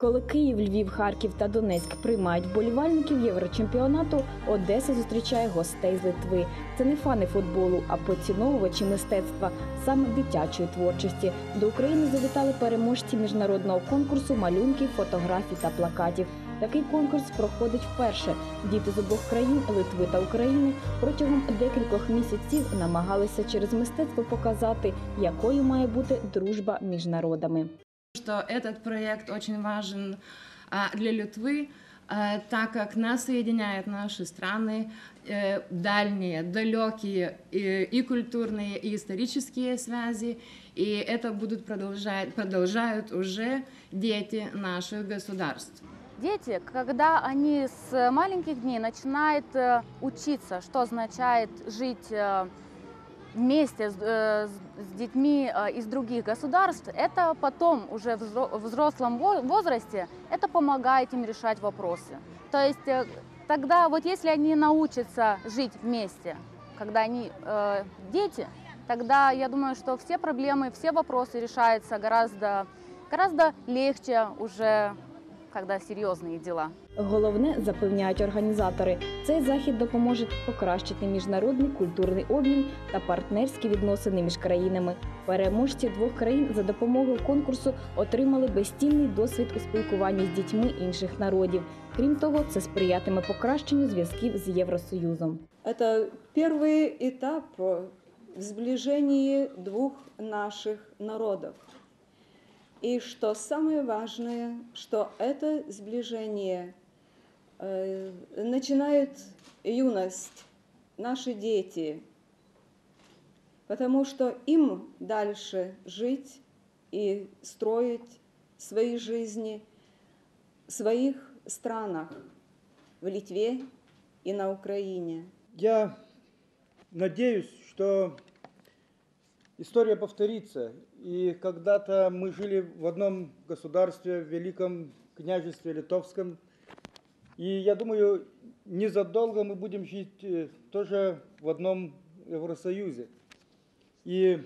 Коли Київ, Львів, Харків та Донецьк приймають вболівальників Єврочемпіонату, Одеса зустрічає гостей з Литви. Це не фани футболу, а поціновувачі мистецтва, саме дитячої творчості. До України завітали переможці міжнародного конкурсу малюнків, фотографій та плакатів. Такий конкурс проходить вперше. Діти з обох країн Литви та України протягом декількох місяців намагалися через мистецтво показати, якою має бути дружба між народами. Что этот проект очень важен а, для Литвы, а, так как нас соединяют наши страны, э, дальние, далекие и культурные, и исторические связи, и это будут продолжать, продолжают уже дети наших государств. Дети, когда они с маленьких дней начинают э, учиться, что означает жить э, вместе с, э, с- детьми э, из других государств, это потом уже в взро- в взрослом во- возрасте, это помогает им решать вопросы. То есть э, тогда вот если они научатся жить вместе, когда они э, дети, тогда я думаю, что все проблемы, все вопросы решаются гораздо, гораздо легче уже, когда серьезные дела. Головне, запевняють організатори, цей захід допоможе покращити міжнародний культурний обмін та партнерські відносини між країнами. Переможці двох країн за допомогою конкурсу отримали безцінний досвід у спілкуванні з дітьми інших народів. Крім того, це сприятиме покращенню зв'язків з Євросоюзом. Это первый этап в сближении двух наших народов. И что самое важное, что это сближение э, начинает юность, наши дети, потому что им дальше жить и строить свои жизни в своих странах, в Литве и на Украине. Я надеюсь, что история повторится. И когда-то мы жили в одном государстве, в Великом княжестве Литовском. И я думаю, незадолго мы будем жить э, тоже в одном Евросоюзе. И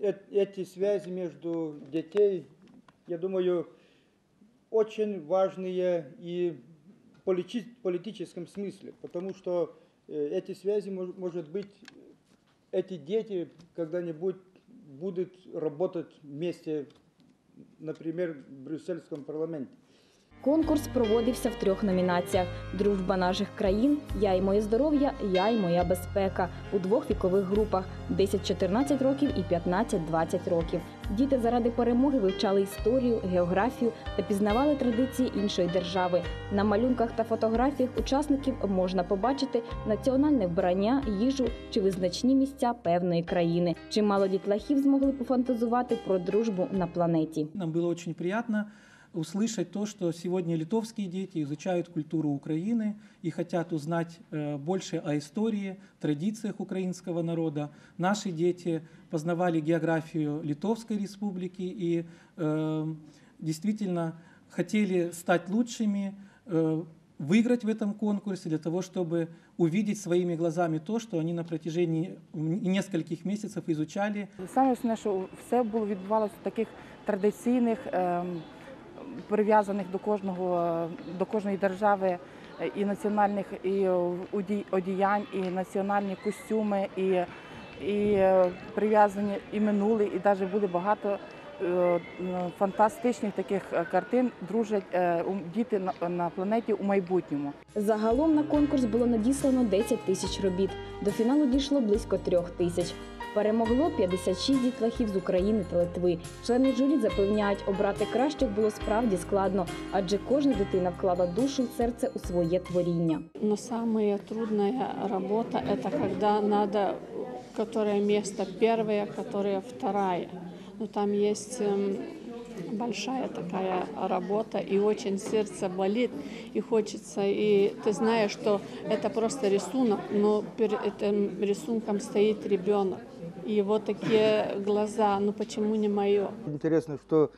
эти связи между детей, я думаю, очень важные и в полити- политическом смысле, потому что э, эти связи, мож- может быть, эти дети когда-нибудь будут работать вместе, например, в брюссельском парламенте. Конкурс проводився в трьох номінаціях: Дружба наших країн, Я і моє здоров'я, Я і моя безпека у двох вікових групах 10-14 років і 15-20 років. Діти заради перемоги вивчали історію, географію та пізнавали традиції іншої держави. На малюнках та фотографіях учасників можна побачити національне вбрання, їжу чи визначні місця певної країни. Чимало дітлахів змогли пофантазувати про дружбу на планеті. Нам было очень приятно услышать то, что сегодня литовские дети изучают культуру Украины и хотят узнать э, больше о истории, традициях украинского народа. Наши дети познавали географию Литовской республики и э, действительно хотели стать лучшими, э, выиграть в этом конкурсе для того, чтобы увидеть своими глазами то, что они на протяжении нескольких месяцев изучали Саме основне, що все було відбувалося в таких традиційних, ем, прив'язаних до кожного до кожної держави і національних і одіянь, і національні костюми, і, і е, прив'язані і минуле, і навіть буде багато. е, Фантастичних таких е, картин дружать діти на планеті у майбутньому. Загалом на конкурс було надіслано 10 тисяч робіт. До фіналу дійшло близько трьох тисяч. Перемогло 56 дітлахів з України та Литви. Члени журі запевняють, обрати кращих було справді складно, адже кожна дитина вклала душу й серце у своє творіння. Но самая трудная работа – это когда надо, которое место первое, которое вторая. Но там есть эм, большая такая работа, и очень сердце болит, и хочется, и ты знаешь, что это просто рисунок, но перед этим рисунком стоит ребенок. И его такие глаза, ну почему не мое? Интересно, что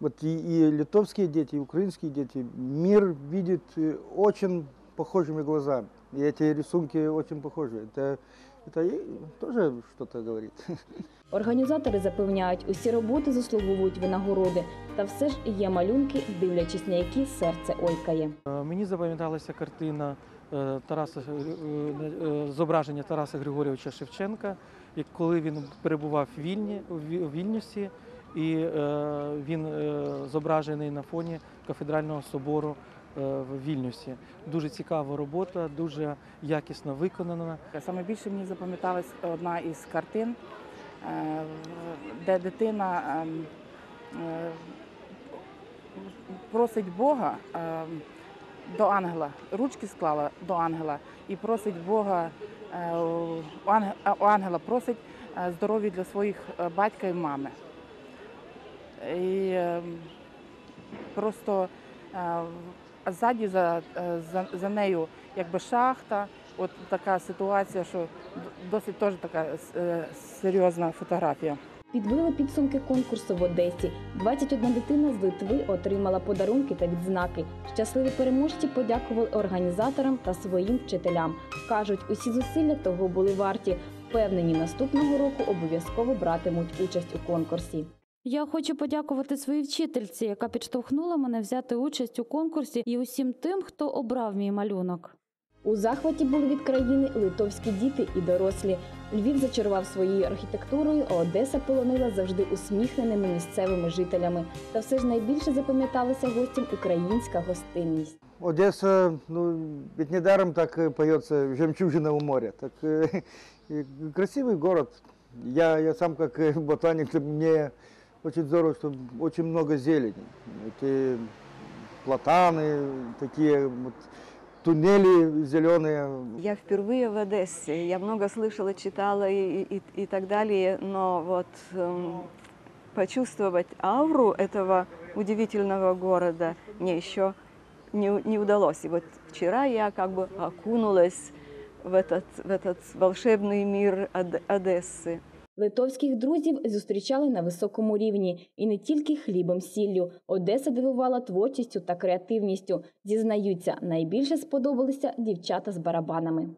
вот и, и литовские дети, и украинские дети мир видят э, очень похожими глазами. И эти рисунки очень похожи. Это Это и тоже что-то говорит. Організатори запевняють, усі роботи заслуговують винагороди, та все ж є малюнки, дивлячись на які серце ойкає. Е, Мені запам'яталася картина е, Тараса е, е, зображення Тараса Григорьовича Шевченка, як коли він перебував в Вільні у Вільнюсі, і е, він е, зображений на фоні кафедрального собору е, в Вільнюсі. Дуже цікава робота, дуже якісно виконана. Саме більше мені запам'яталась одна із картин, е, де дитина ем, е, просить Бога ем, до ангела, ручки склала до ангела і просить Бога, е, у анге- а, у ангела просить е, здоров'я для своїх е, батька і мами. І ем, просто е, ззаді за, е, за, за нею якби шахта. От така ситуація, що досить теж така е, серйозна фотографія. Підбили підсумки конкурсу в Одесі. 21 дитина з Литви отримала подарунки та відзнаки. Щасливі переможці подякували організаторам та своїм вчителям. Кажуть, усі зусилля того були варті. Впевнені, наступного року обов'язково братимуть участь у конкурсі. Я хочу подякувати своїй вчительці, яка підштовхнула мене взяти участь у конкурсі і усім тим, хто обрав мій малюнок. У захваті були від країни литовські діти і дорослі. Львів зачарував своєю архітектурою, а Одеса полонила завжди усміхненими місцевими жителями. Та все ж найбільше запам'яталася гостям українська гостинність. Одесса, ну, ведь недаром так э, поется «Жемчужина у моря». Так э, и красивый город. Я, я сам как э, ботаник, мне очень здорово, что очень много зелени. Эти платаны, такие вот туннели зеленые. Я впервые в Одессе. Я много слышала, читала и, и, и так далее, но вот эм, почувствовать ауру этого удивительного города мне еще не, не удалось. И вот вчера я как бы окунулась в этот, в этот волшебный мир Од- Одессы. Литовських друзів зустрічали на високому рівні і не тільки хлібом сіллю. Одеса дивувала творчістю та креативністю. Зізнаються, найбільше сподобалися дівчата з барабанами.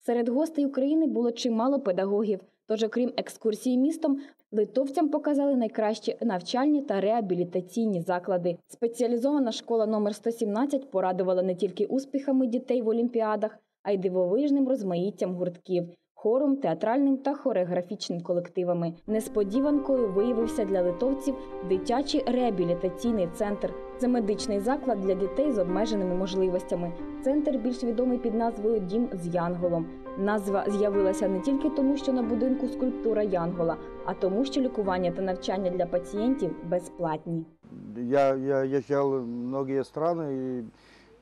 Серед гостей України було чимало педагогів. Тож, окрім екскурсії містом, литовцям показали найкращі навчальні та реабілітаційні заклади. Спеціалізована школа номер 117 порадувала не тільки успіхами дітей в олімпіадах, а й дивовижним розмаїттям гуртків. Хором, театральним та хореографічним колективами несподіванкою виявився для литовців дитячий реабілітаційний центр. Це медичний заклад для дітей з обмеженими можливостями. Центр більш відомий під назвою Дім з Янголом. Назва з'явилася не тільки тому, що на будинку скульптура Янгола, а тому, що лікування та навчання для пацієнтів безплатні. Я, я езжал в многие страны, и,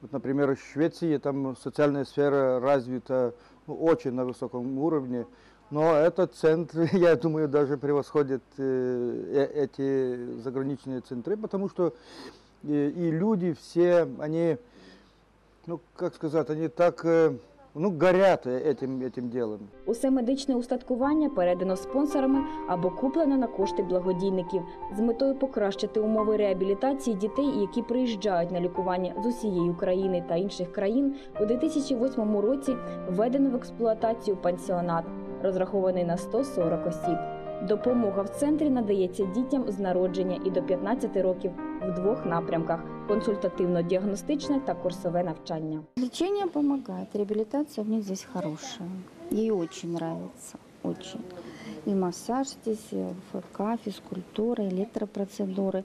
вот, например, в Швеции там социальная сфера развита ну, очень на высоком уровне. Но этот центр, я думаю, даже превосходит э, э, эти заграничные центры, потому что и, и люди все, они, ну, как сказать, они так, э, ну, горят этим, этим делом. Усе медичне устаткування передано спонсорами або куплено на кошти благодійників з метою покращити умови реабілітації дітей, які приїжджають на лікування з усієї України та інших країн. У 2008 році введено в експлуатацію пансіонат, розрахований на 140 осіб. Допомога в центрі надається дітям з народження і до 15 років в двох напрямках: консультативно-діагностичне та курсове навчання. Лечение помогает, реабилитация у них здесь хорошая. Ей очень нравится, очень. И массаж здесь, и ФК, физкультура, электропроцедуры.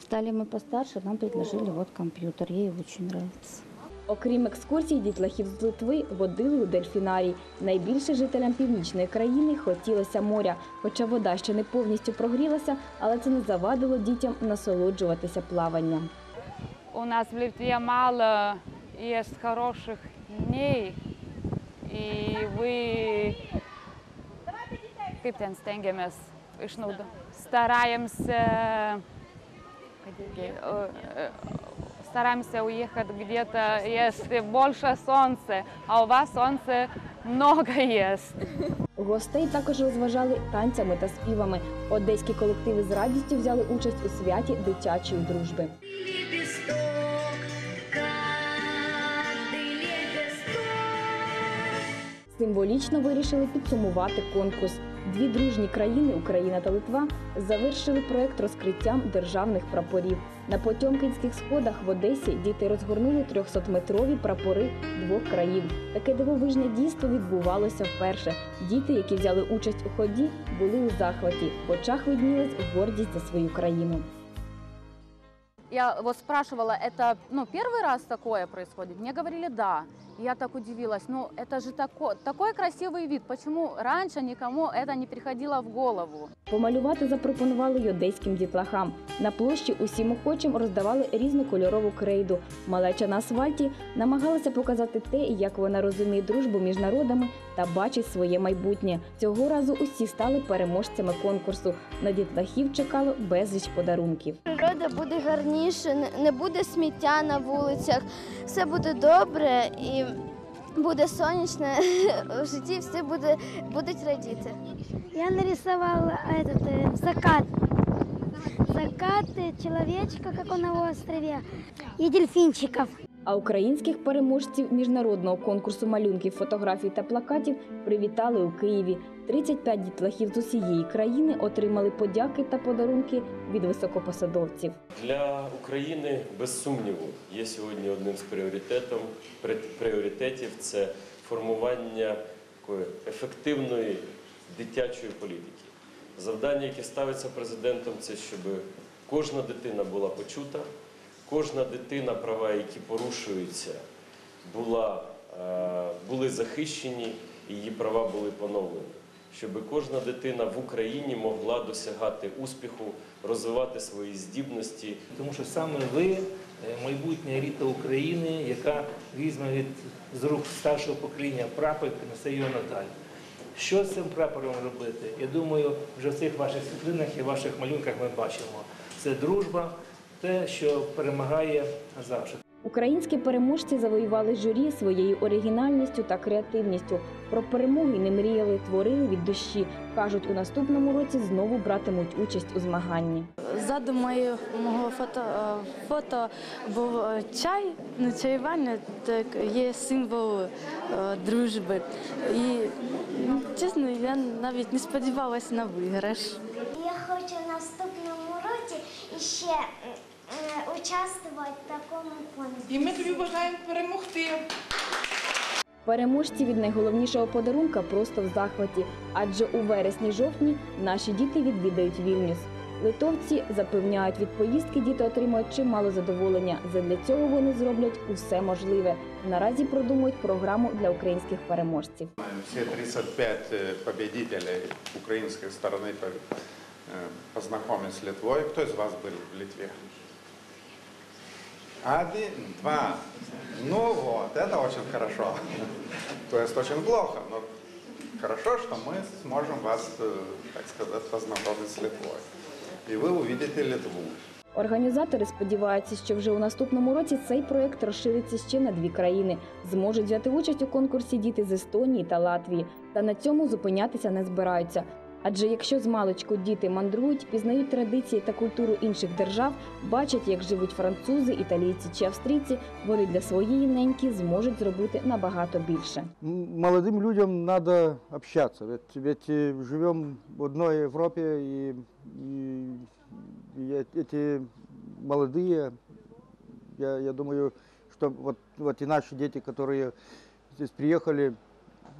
Стали мы постарше, нам предложили вот компьютер, ей очень нравится. Окрім екскурсій, дітлахів з Литви водили у дельфінарій. Найбільше жителям північної країни хотілося моря, хоча вода ще не повністю прогрілася, але це не завадило дітям насолоджуватися плаванням. У нас в Литве мало есть хороших дней, и вы kaip ten stengiamės išnaudo стараемся уехать где-то, если больше солнца, а у вас солнце много есть. Гостей також розважали танцями та співами. Одеські колективи з радістю взяли участь у святі дитячої дружби. Символічно вирішили підсумувати конкурс. Дві дружні країни Україна та Литва завершили проект розкриттям державних прапорів. На Потьомкінських сходах в Одесі діти розгорнули 300-метрові прапори двох країн. Таке дивовижне дійство відбувалося вперше. Діти, які взяли участь у ході, були у захваті. В очах виднілась гордість за свою країну. Я вот спрашивала, это ну, первый раз такое происходит? Мне говорили, да. Я так удивилась, ну это же тако, такой красивый вид, почему раньше никому это не приходило в голову? Помалювати запропонували й одеським дітлахам. На площі усім охочим роздавали різнокольорову крейду. Малеча на асфальті намагалася показати те, як вона розуміє дружбу між народами та бачить своє майбутнє. Цього разу усі стали переможцями конкурсу. На дітлахів чекало безліч подарунків. Природа буде гарніше, не- не буде сміття на вулицях, все буде добре і буде сонячно. В житті все буде, будуть радіти. Я нарисовала этот э, закат. Закат э, человечка, как он на острове, и дельфинчиков. А українських переможців міжнародного конкурсу малюнків, фотографій та плакатів привітали у Києві. 35 дітлахів з усієї країни отримали подяки та подарунки від високопосадовців. Для України без сумніву є сьогодні одним з пріоритетом пріоритетів це формування такої ефективної дитячої політики. Завдання, яке ставиться президентом, це щоб кожна дитина була почута, кожна дитина, права, які порушуються, була, е, були захищені, і її права були поновлені. Щоб кожна дитина в Україні могла досягати успіху, розвивати свої здібності, Тому що саме ви е, майбутня еліта України, яка візьме від з рук старшого покоління прапор і принесе його надалі. Що з цим прапором робити? Я думаю, вже в цих ваших світлинах і ваших малюнках ми бачимо. Це дружба, те, що перемагає завжди. Українські переможці завоювали журі своєю оригінальністю та креативністю. Про перемоги не мріяли, творили від душі. кажуть, у наступному році знову братимуть участь у змаганні. Задум моєї- мого фото, е, фото був е, чай. Ну, чаювання так, є символ е, дружби. І ну, чесно, я навіть не сподівалася на виграш. Я хочу в наступному році ще участвувати в такому конкурсі. І ми тобі бажаємо перемогти. Переможці від найголовнішого подарунка просто в захваті, адже у вересні-жовтні наші діти відвідають Вільнюс. Литовці запевняють, від поїздки діти отримають чимало задоволення. Задля цього вони зроблять усе можливе. Наразі продумують програму для українських переможців. Все 35 э, победителей украинской стороны по- э, познакомить с Литвой. Кто из вас был в Литве? Один, два. Ну вот, это очень хорошо. То есть очень плохо, но хорошо, что мы сможем вас, э, так сказать, познакомить с Литвой. И вы увидите Литву. Організатори сподіваються, що вже у наступному році цей проект розшириться ще на дві країни. Зможуть взяти участь у конкурсі діти з Естонії та Латвії. Та на цьому зупинятися не збираються. Адже якщо з маличку діти мандрують, пізнають традиції та культуру інших держав, бачать, як живуть французи, італійці чи австрійці, вони для своєї неньки зможуть зробити набагато більше. М, Молодым людям надо общаться, ведь, ведь э, живем в одной Европе, и, и- и э- эти молодые, я, я думаю, что вот, вот и наши дети, которые здесь приехали,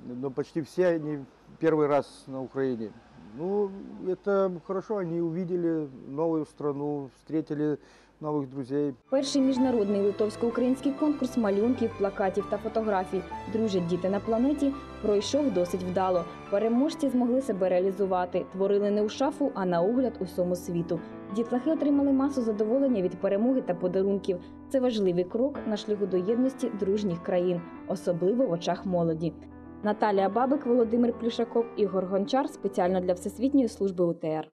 ну, почти все они первый раз на Украине. Ну, это хорошо, они увидели новую страну, встретили новых друзей. Перший міжнародний литовсько-український конкурс малюнків, плакатів та фотографій Дружать діти на планеті пройшов досить вдало. Переможці змогли себе реалізувати, творили не у шафу, а на огляд усьому світу. Дітлахи отримали масу задоволення від перемоги та подарунків. Це важливий крок на шляху до єдності дружніх країн, особливо в очах молоді. Наталія Бабик, Володимир Плюшаков, Ігор Гончар спеціально для Всесвітньої служби УТР.